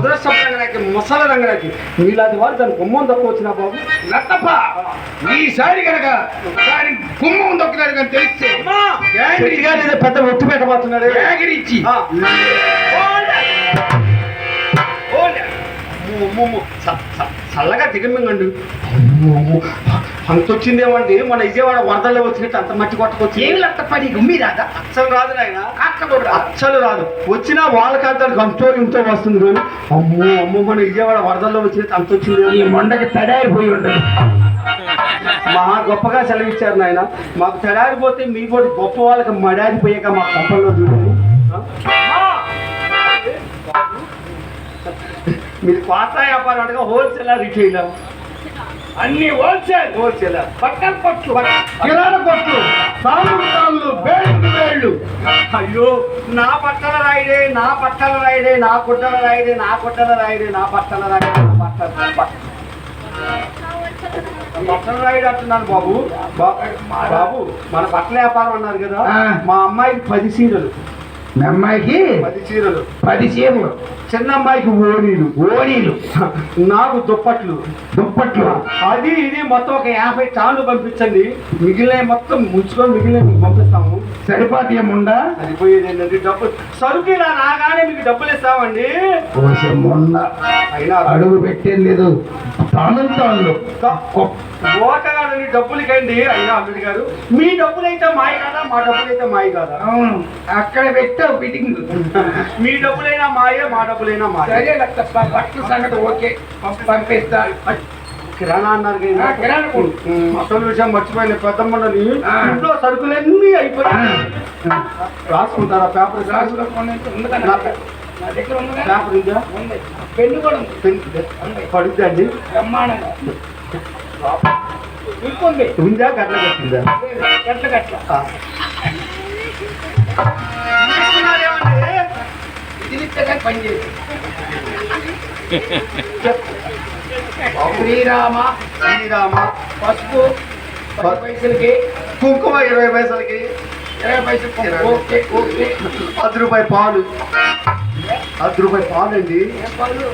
ముద్రసభ రంగనాకి ముసల రంగనాకి మీలాంటి వాళ్ళు దాని గుమ్మం తక్కువ వచ్చినా బాబు. లత్తప్ప ఈసారి కనుక ఒకసారి కుమ్మం దొక్కినాడు కానీ తెలిస్తే పెద్ద ఒట్టు పెట్టబోతున్నాడు జాగిరిచ్చి ఆ. చల్లగా దిగమింగండి అంత వచ్చిందేమండి మన విజయవాడ వరదల్లో వచ్చినట్టు అంత మట్టి కొట్టకొచ్చి ఏమి లత్తప్ప నీకు ఉమ్మి రాదా అచ్చలు రాదు నాయన. అక్కడ అచ్చలు రాదు. వచ్చినా వాళ్ళకంత గంతో ఇంతో వస్తుంది కానీ అమ్మో అమ్మో మన విజయవాడ వరదల్లో వచ్చినట్టు అంత వచ్చింది మొండకి తడారిపోయి ఉండదు మహా గొప్పగా సెలవిచ్చారు నాయన. మాకు తెడారిపోతే మీ కూడా గొప్ప వాళ్ళకి మడారిపోయాక మా కంపల్లో చూడండి. మీరు కోత వ్యాపారం అనగా హోల్సేలర్ రిటైలర్ అన్ని హోల్సేల్ హోల్సేలర్ బట్టల కొట్లు కిరాణా కొట్లు తాళ్ళు బేళ్ళు బేళ్ళు అయ్యో నా పట్టల రాయిడే నా పట్టల రాయిడే నా గుడ్డల రాయిడే నా గుడ్డల రాయిడే నా పట్టల రాయిడే నా పట్టల పట్ట- బట్టల రాయుడు అంటున్నాను బాబు. బాబు మన బట్టల వ్యాపారం అన్నారు కదా. మా అమ్మాయికి పది చీరలు మీ అమ్మాయికి పది చీరలు. పది చీరలు. చిన్న అమ్మాయికి ఓణీలు. ఓణీలు. నాకు దుప్పట్లు. దుప్పట్లు. అది ఇది మొత్తం ఒక యాభై టాన్లు పంపించండి. మిగిలిన మొత్తం ముంచుకొని మిగిలిన మీకు పంపిస్తాము. సరిపాతీయముండా అది పోయేది ఏంటంటే డబ్బులు సరుకు ఇలా రాగానే మీకు డబ్బులు ఇస్తామండి. అయినా అడుగు పెట్టేది లేదు. తాను తాళ్ళు ఓటగాడని డబ్బులకండి అయినా అల్లుడి గారు? మీ డబ్బులైతే మాయ కాదా? మా డబ్బులైతే మాయ కాదా? అవును. అక్కడ పెట్టావు ఫిట్టింగ్ మీ డబ్బులైనా మాయే మా డబ్బులైనా మాయ. సరే లక్ష బట్టల సంగతి ఓకే. పంపిస్తా కిరాణా అన్నారు అసలు విషయం మర్చిపోయిన పెద్దమ్మని ఆ. ఇంట్లో సరుకులన్నీ అయిపోయాయి. రాసుకుంటారా? పేపర్ గ్లాసులో పెన్ను కూడా పెన్ పడుద్దండి బ్రహ్మాండంగా ఉందా గట్ల కట్టిందా గట్ల గట్ల శ్రీరామ శ్రీరామ పసుపు పది పైసలకి కుంకుమ ఇరవై పైసలకి ఇరవై పైసలు ఓకే ఓకే పది రూపాయి పాలు పది రూపాయి పాలు అండి పళ్ళు?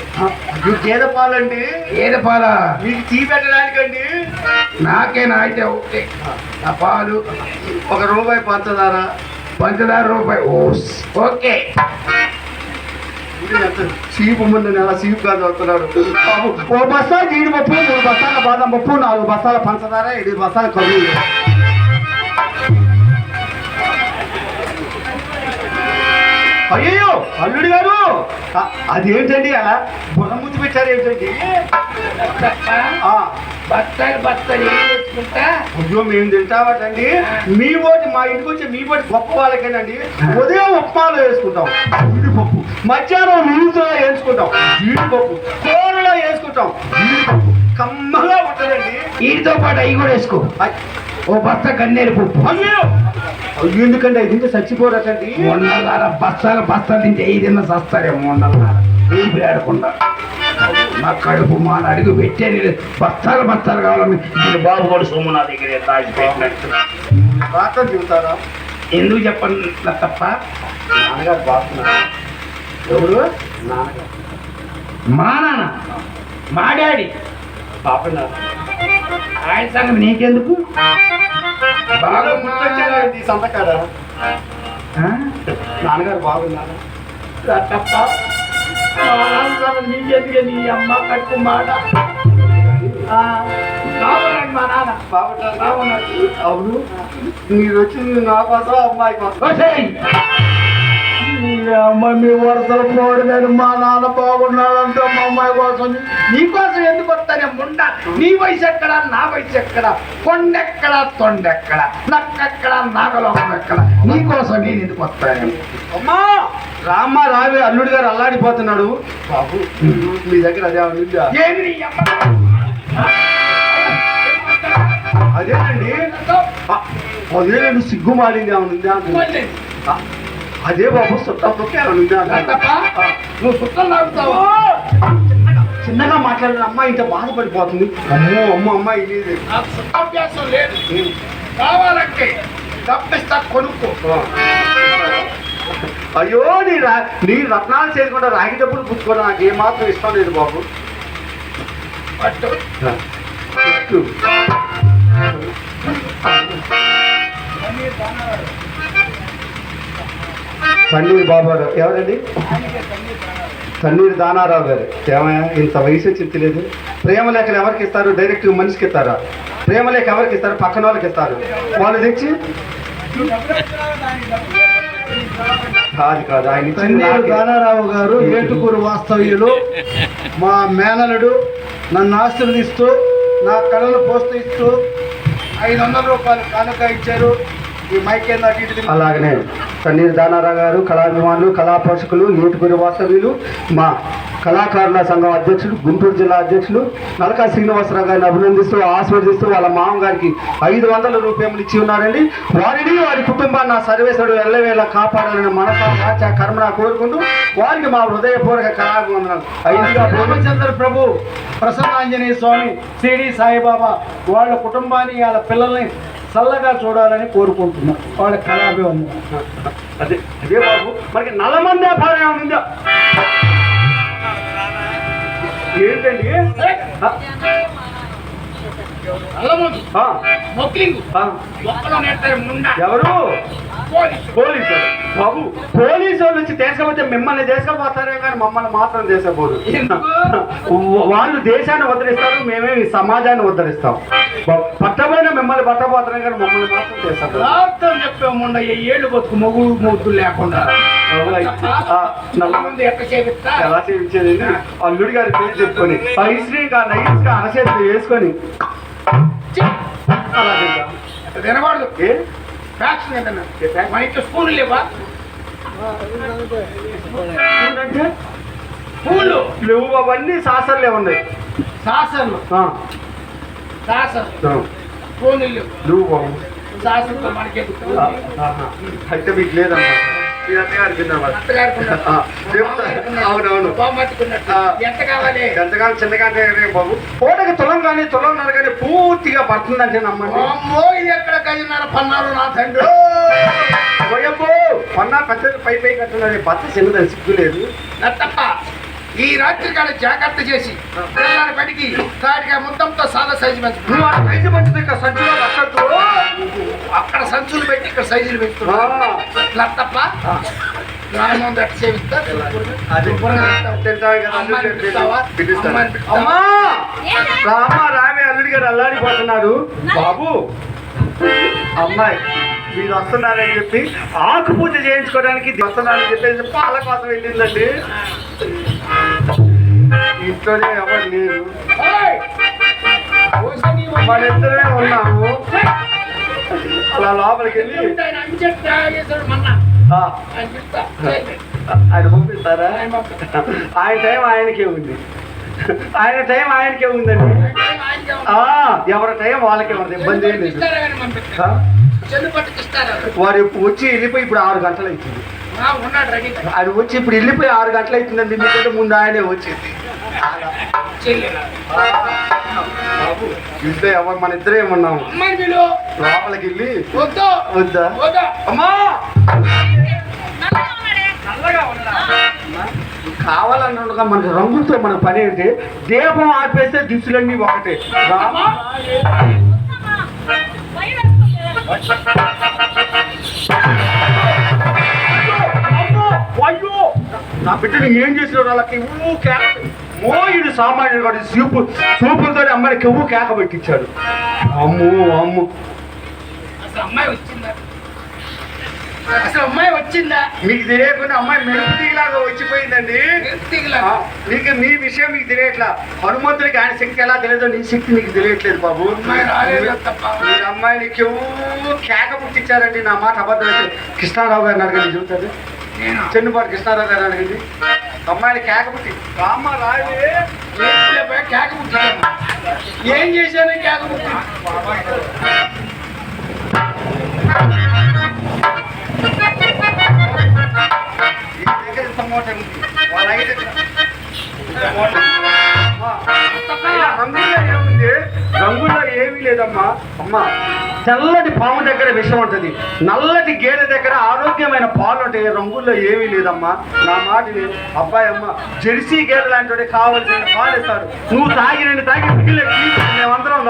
గేదె పాలండి. ఏది పాల? మీకు టీ పెట్టడానికండి. నాకేనా అయితే ఓకే. ఆ పాలు ఒక రూపాయి పంచదార. పంచదార రూపాయి. ఓ ఓకే. చీపు ముందు నెల చీపు గా చదువుతున్నాడు బాబు, ఓ బస్తా జీడిపప్పు మూడు బస్తాల బాదం పప్పు నాలుగు బస్తాల పంచదార ఎనిమిది బస్తాల కరువు అయ్యో అల్లుడు గారు! అదేంటండి అలా బుర్ర ముద్దు పెట్టారు ఏంటండి? తెచ్చుకుంటా? అయ్యో మేము తింటామటండి. మీ ఓటి మా ఇంటికి వచ్చి మీ ఓటి గొప్ప వాళ్ళకేనండి. ఉదయం ఉప్మాలో వేసుకుంటాం జీడిపప్పు. మధ్యాహ్నం నీళ్ళతో వేసుకుంటాం జీడిపప్పు. కూరలో వేసుకుంటాం జీడిపప్పు. వీటితో పాటు అవి కూడా వేసుకో. ఓ బత్త గన్నేరు పప్పు అయ్యో! అయ్యో ఎందుకండి? అది తింటే చచ్చిపోరటండి మొండలార బస్తాలు బస్తాలు తింటే ఏ తిన్న సస్తారే మొండలార ఆడకుండా నా కడుపు మా అడుగు పెట్టేది లేదు. బస్తాలు బస్తాలు కావాలని ఇప్పుడు బాబు కూడా సొమ్ము నా దగ్గర రాత్రి తింటారా ఎందుకు చెప్పండి తప్ప నాన్నగారు బాగున్నారు ఎవరు? నాన్నగారు మా నాన్న. మా డాడీ. పాపన్నారు ఆయన సంగతి నీకెందుకు? బాగా ఈ? నాన్నగారు బాగున్నారు? తప్ప. నీకెందుకే నీ అమ్మ కట్టు మాట? మా నాన్న. బాగుంటారు అవును. మీరు వచ్చింది నా కోసం అమ్మాయి కోసం. ఒసేయ్! ఈ అమ్మ మీ వరసలు పోడదని మా నాన్న బాగున్నాడంటే మా అమ్మాయి కోసం నీ కోసం ఎందుకు వస్తానే ముండ? నీ వయసు ఎక్కడ నా వయసు ఎక్కడ? కొండెక్కడ తొండెక్కడ? నక్కెక్కడ నాగలోకం ఎక్కడ? నీ కోసం నేను ఎందుకు వస్తాను? అమ్మా! రామ్మ రావే అల్లుడు గారు అల్లాడిపోతున్నాడు. బాబు మీ దగ్గర అదే ఉందా? ఏమి అదేనండి. అదేనండి సిగ్గు మాడింది అదే బాబు. ఆ, నువ్వు సుక్కలు నాకుతావా చిన్నగా మాట్లాడిన అమ్మాయి ఇంత బాధపడిపోతుంది. అమ్మో! అమ్మో అమ్మాయి ఇది అభ్యాసం లేదు. కావాలంటే తప్పిస్తా కొనుక్కో. అయ్యో నీ రా నీ రత్నాలు చేయకుండా రాగి డబ్బులు పుచ్చుకోవడం నాకు ఏమాత్రం ఇష్టం లేదు బాబు. పట్టు. పెట్టు. పన్నీర్ బాబారావు. ఎవరండి? తన్నీరు దానారావు గారు. ఏమయ్యా ఇంత వయసు చింతలేదు ప్రేమ లేఖలు ఎవరికి ఇస్తారు? డైరెక్ట్ మనిషికి ఇస్తారా? ప్రేమ లేఖ ఎవరికి ఇస్తారు? పక్కన వాళ్ళకి ఇస్తారు. వాళ్ళు తెచ్చి? కాదు కాదు. ఆయన. దానారావు గారు ఏటుకూరు వాస్తవ్యులు. మా మేనలుడు నన్ను ఆశీర్వదిస్తూ నా కళను ప్రోత్సహిస్తూ ఐదు వందల రూపాయలు కానుక ఇచ్చారు. అలాగనే. తన్నీరు దానారావు గారు కళాభిమానులు కళా పోషకులు ఏటుగురి వాస్తవ్యులు మా కళాకారుల సంఘం అధ్యక్షులు గుంటూరు జిల్లా అధ్యక్షులు నలకా శ్రీనివాసరావు గారిని అభినందిస్తూ ఆస్వాదిస్తూ వాళ్ళ మామగారికి ఐదు వందల రూపాయలు ఇచ్చి ఉన్నారండి. వారిని వారి కుటుంబాన్ని నా సర్వేశ్వరుడు ఎల్లవేళ కాపాడాలని మనస వాచ కర్మన కోరుకుంటూ వారికి మా హృదయపూర్వక కళాభివందనాలు. ఐదుగా రామచంద్ర ప్రభు ప్రసన్నాంజనేయ స్వామి సిడి సాయిబాబా వాళ్ళ కుటుంబాన్ని వాళ్ళ పిల్లల్ని చల్లగా చూడాలని కోరుకుంటున్నాం. వాళ్ళ కళాభివందనం అదే అదే బాబు. మనకి నల్లమంది వ్యాపారం ఏమైనా ఉందా ఏంటండి ఎవరు? పోలీసు. బాబు పోలీసు వాళ్ళు వచ్చి తీసుకపోతే మిమ్మల్ని తీసుకపోతారే కానీ మమ్మల్ని మాత్రం తీసుకపోరు వాళ్ళు దేశాన్ని ఉద్ధరిస్తారు మేమే ఈ సమాజాన్ని ఉద్ధరిస్తాం పట్టబోయిన మిమ్మల్ని పట్టబోతున్నాం కానీ మమ్మల్ని మాత్రం తీసుకపోరు రాత్రం చెప్పే ముండ ఈ ఏళ్ళు బతుకు మొగుడు మూతులు లేకుండా. ఎలా చేయించేది? అల్లుడి గారి పేరు చెప్పుకొని ఆ ఇస్త్రీ గా నైస్గా అనసేపు వేసుకొని ఏ? ఫ్యాక్షన్ ఇంట్లో స్పూన్ లేవా? స్పూన్లు. లేవు అవన్నీ శాస్త్రాలే ఉన్నాయి. సాసర్లు. సాసర్ ఆ, స్పూన్లు లేవు. బాబు. సాసర్తో. అయితే మీకు లేదమ్మా. మీ. అవునవును. ఎంత కావాలి? చిన్నగానే బాబు. పూటకి తులం కానీ తులంన్నర కానీ పూర్తిగా పడుతుందంటే నమ్మండి. అమ్మో ఇది ఎక్కడ గజన్నర పన్నారు నా తండ్రి? పన్నా పెద్ద పై పై కట్టున్నది బత్త చిన్నది సిగ్గు లేదు. తప్ప. ఈ రాత్రి కాడ జాగ్రత్త చేసి తెల్లారి పడికి తాడిగా మొత్తంతో సాదా సైజు పెంచుకో నువ్వు ఆ సైజు సంచిలో అక్కడ సంచులు పెట్టి ఇక్కడ సైజులు పెంచుతున్నా తప్ప సేవిస్తా పిలుస్తావా? అమ్మా రామ రామే అల్లుడి గారు అల్లాడిపోతున్నారు. బాబు అమ్మాయి మీరు వస్తున్నారని చెప్పి ఆకు పూజ చేయించుకోవడానికి వస్తున్నారని చెప్పేసి పాల కోసం వెళ్ళిందండి. ఇంట్లోనే ఎవరు లేరు. ఏయ్! ఓసి నీ వల్ల మన ఇద్దరమే ఉన్నాము. అలా లోపలికి వెళ్ళి ఆయన పంపిస్తారా? ఆయన టైం ఆయనకే ఉంది. ఆయన టైం ఆయనకే ఉందండి. ఎవరి టైం వాళ్ళకే ఉంది ఇబ్బంది ఏం లేదు? వారు ఇప్పుడు వచ్చి వెళ్ళిపోయి ఇప్పుడు ఆరు గంటలు అవుతుంది ఆ, ఉన్నాడు రెడీ. అది వచ్చి ఇప్పుడు వెళ్ళిపోయి ఆరు గంటలు అవుతుందండి మీకంటే ముందు ఆయనే వచ్చింది. ఎవరు మన ఇద్దరే ఉన్నాము. లోపలికి వెళ్ళి వద్దు. వద్దా? అమ్మా! మనకి రంగులతో మన పని ఏంటి? దీపం ఆపేస్తే దిశలన్నీ ఒకటే. రామ నా బిడ్డని ఏం చేసిన వాళ్ళకి ఊ కేక మోయుడు సామాన్యుడు వాడి సూపు సూపులతో అమ్మాయి కెవ్వు కేక పెట్టించాడు. అమ్ము అమ్ము. అమ్మాయి వచ్చిందా? అసలు అమ్మాయి వచ్చిందా? మీకు తెలియకుండా అమ్మాయి మెరుపు తీగలాగా వచ్చిపోయిందండి నీకు నీ విషయం మీకు తెలియట్లా? హనుమంతుడికి ఆయన శక్తి ఎలా తెలియదో నీ శక్తి నీకు తెలియట్లేదు బాబు. అమ్మాయి మీ కెవ్వు కేక పుట్టించారండి నా మాట అబద్ధం కృష్ణారావు గారిని అడగండి చూస్తుంది నేను? చెన్నుపాటి కృష్ణారావు గారిని అడగండి. అమ్మాయిని కేక పుట్టి. రామ్మ రావే ఏడుపులే పోయి కేక పుట్టించాను ఏం చేశాను కేక పుట్టి? ఈ దగ్గర ఇంత మూట ఉంది. వాళ్ళ ఐదు ఇంత మూట. అమ్మా, అయినా రంగుల్లో ఏముంది? రంగుల్లో ఏమీ లేదమ్మా. అమ్మా తెల్లటి పాము దగ్గర విషం ఉంటుంది. నల్లటి గేదె దగ్గర ఆరోగ్యమైన పాలు ఉంటాయి. రంగుల్లో ఏమీ లేదమ్మా. నా మాట విను. అబ్బాయి అమ్మ జెర్సీ గేదె లాంటి కావాల్సిన కావలసిన పాలు ఇస్తారు. నువ్వు తాగినండి తాగి పిల్లలు తీసి మేమందరం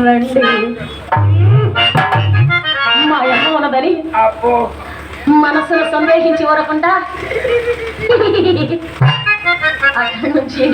తీసుకురండి మా అమ్మ ఉన్నదని మనసును సందేహించి వరకుండా అక్కడి నుంచి